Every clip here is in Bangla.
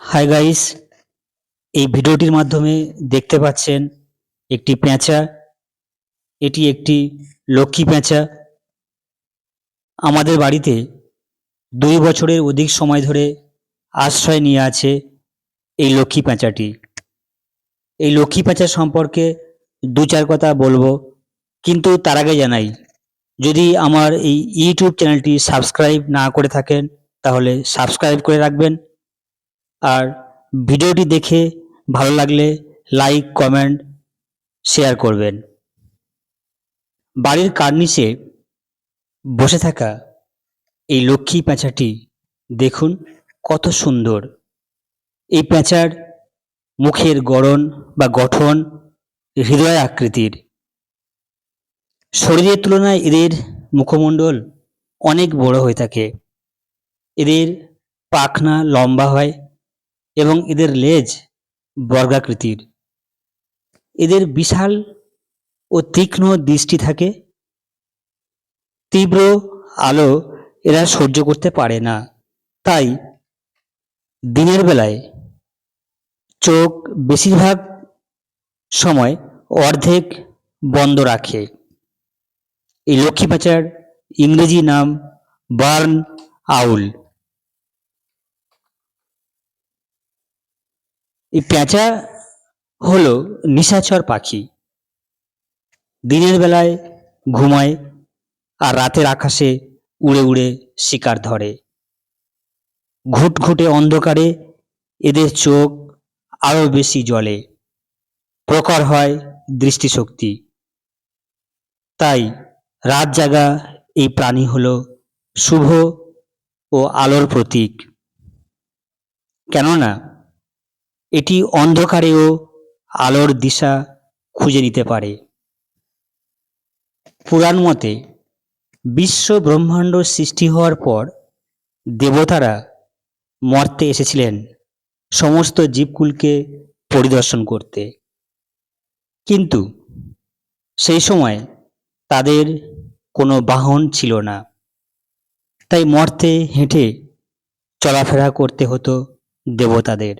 হাই গাইস এই ভিডিওটির মাধ্যমে দেখতে পাচ্ছেন একটি পেঁচা। এটি একটি লক্ষ্মী পেঁচা। আমাদের বাড়িতে দুই বছরের অধিক সময় ধরে আশ্রয় নিয়ে আছে এই লক্ষ্মী পেঁচাটি। এই লক্ষ্মী পেঁচা সম্পর্কে দু চার কথা বলব, কিন্তু তার আগে জানাই, যদি আমার এই ইউটিউব চ্যানেলটি সাবস্ক্রাইব না করে থাকেন, তাহলে সাবস্ক্রাইব করে রাখবেন। আর ভিডিওটি দেখে ভালো লাগলে লাইক কমেন্ট শেয়ার করবেন। বাড়ির কার্নিশে বসে থাকা এই লক্ষ্মী পেঁচাটি দেখুন কত সুন্দর। এই পেঁচার মুখের গড়ন বা গঠন হৃদয় আকৃতির। শরীরের তুলনায় এদের মুখমণ্ডল অনেক বড় হয়ে থাকে। এদের পাখনা লম্বা হয় এবং এদের লেজ বর্গাকৃতির। এদের বিশাল ও তীক্ষ্ণ দৃষ্টি থাকে। তীব্র আলো এরা সহ্য করতে পারে না। তাই দিনের বেলায় চোখ বেশিরভাগ সময় অর্ধেক বন্ধ রাখে। এই লক্ষ্মী পাচার ইংরেজি নাম বার্ন আউল। এই পেঁচা হলো নিশাচর পাখি। দিনের বেলায় ঘুমায় আর রাতের আকাশে উড়ে উড়ে শিকার ধরে। ঘুটঘুটে অন্ধকারে এদের চোখ আরও বেশি জলে প্রখর হয় দৃষ্টিশক্তি। তাই রাত জাগা এই প্রাণী হলো শুভ ও আলোর প্রতীক। কেননা এটি অন্ধকারেও আলোর দিশা খুঁজে নিতে পারে। পুরাণ মতে, বিশ্ব ব্রহ্মাণ্ড সৃষ্টি হওয়ার পর দেবতারা মর্তে এসেছিলেন সমস্ত জীবকুলকে পরিদর্শন করতে। কিন্তু সেই সময় তাদের কোনো বাহন ছিল না। তাই মর্তে হেঁটে চলাফেরা করতে হতো দেবতাদের।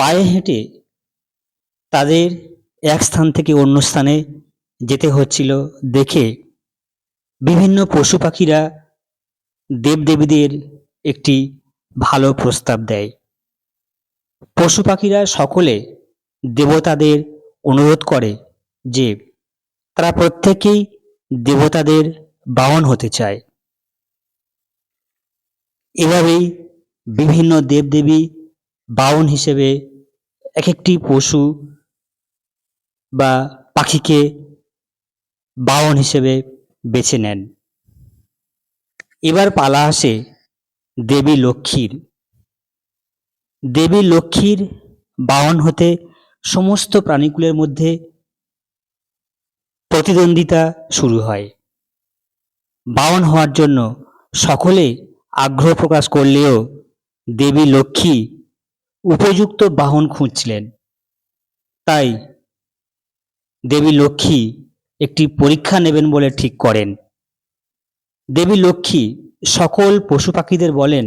পায়ে হেঁটে তাদের এক স্থান থেকে অন্য স্থানে যেতে হচ্ছিল দেখে বিভিন্ন পশু পাখিরা দেবদেবীদের একটি ভালো প্রস্তাব দেয়। পশু পাখিরা সকলে দেবতাদের অনুরোধ করে যে তারা প্রত্যেকেই দেবতাদের বাহন হতে চায়। এভাবেই বিভিন্ন দেবদেবী বাহন হিসেবে এক একটি পশু বা পাখিকে বাহন হিসেবে বেছে নেন। এবার পালা আসে দেবী লক্ষ্মীর। দেবী লক্ষ্মীর বাহন হতে সমস্ত প্রাণীকুলের মধ্যে প্রতিদ্বন্দ্বিতা শুরু হয়। বাহন হওয়ার জন্য সকলে আগ্রহ প্রকাশ করলেও দেবী লক্ষ্মী উপযুক্ত বাহন খুঁজছিলেন। তাই দেবী লক্ষ্মী একটি পরীক্ষা নেবেন বলে ঠিক করেন। দেবী লক্ষ্মী সকল পশু পাখিদের বলেন,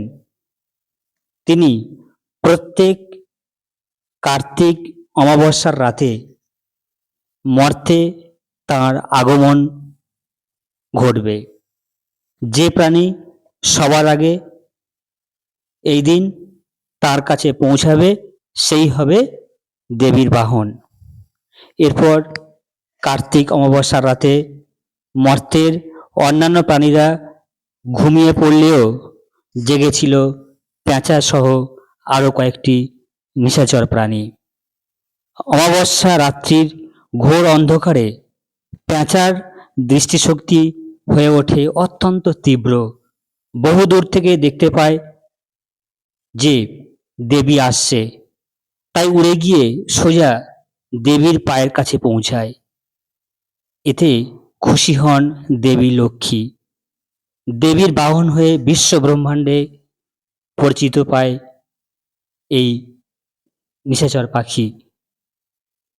তিনি প্রত্যেক কার্তিক অমাবস্যার রাতে মর্তে তার আগমন ঘটবে। যে প্রাণী সবার আগে এই দিন তার কাছে পৌঁছাবে, সেই হবে দেবীর বাহন। এরপর কার্তিক অমাবস্যার রাতে মর্তের অন্যান্য প্রাণীরা ঘুমিয়ে পড়লেও জেগেছিল পেঁচা সহ আরও কয়েকটি নিশাচর প্রাণী। অমাবস্যা রাত্রির ঘোর অন্ধকারে পেঁচার দৃষ্টিশক্তি হয়ে ওঠে অত্যন্ত তীব্র। বহু দূর থেকে দেখতে পায় যে দেবী আসছে। তাই উড়ে গিয়ে সোজা দেবীর পায়ের কাছে পৌঁছায়। এতে খুশি হন দেবী লক্ষ্মী। দেবীর বাহন হয়ে বিশ্ব ব্রহ্মাণ্ডে পরিচিত পায় এই নিশাচর পাখি।